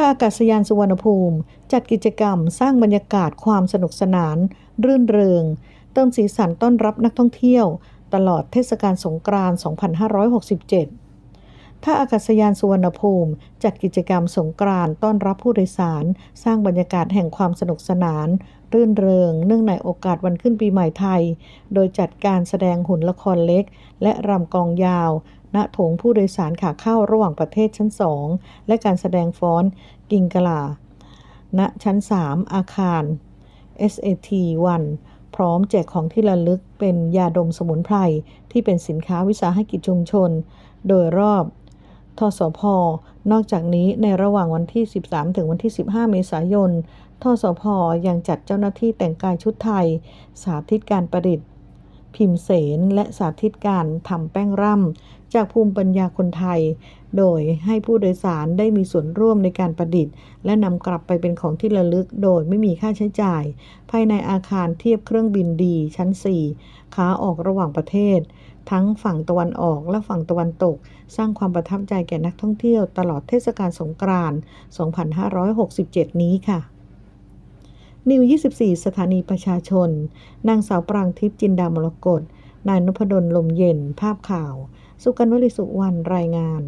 าอากาศยานสุวรรณภูมิ จัดกิจกรรมสร้างบรรยากาศความสนุกสนาน รื่นเริง เติมสีสันต้อนรับนักท่องเที่ยว ตลอดเทศกาลสงกรานต์ 2567 ท่าอากาศยานสุวรรณภูมิ จัดกิจกรรมสงกรานต์ต้อนรับผู้โดยสาร สร้างบรรยากาศแห่งความสนุกสนาน รื่นเริง เนื่องในโอกาสวันขึ้นปีใหม่ไทย โดยจัดการแสดงหุ่นละครเล็ก และรำกองยาว ณโถงผู้โดยสารขาเข้าระหว่างประเทศชั้น2และการแสดงฟ้อนกิงกลา ณ ชั้น 3 อาคาร SAT 1 พร้อมแจกของที่ระลึกเป็นยาดมสมุนไพร ที่เป็นสินค้าวิสาหกิจชุมชน โดยรอบทสพนอกจากนี้ในระหว่างวันที่ 13 ถึงวันที่ 15 เมษายนทสพยังจัดเจ้าหน้าที่แต่งกายชุดไทย สาธิตการประดิษฐ์ พิมพ์เสนและสาธิตการทำแป้งร่ำจากภูมิปัญญาคนไทย โดยให้ผู้โดยสารได้มีส่วนร่วมในการประดิษฐ์ และนำกลับไปเป็นของที่ระลึกโดยไม่มีค่าใช้จ่าย ภายในอาคารเทียบเครื่องบินดีชั้น 4 ขาออกระหว่างประเทศ ทั้งฝั่งตะวันออกและฝั่งตะวันตก สร้างความประทับใจแก่นักท่องเที่ยวตลอดเทศกาลสงกรานต์ 2567 นี้ค่ะ นิว 24 สถานีประชาชน นางสาวปรางทิพย์จินดามรกตนายนพดลลมเย็น ภาพข่าว สุกันวลิสุวรรณรายงาน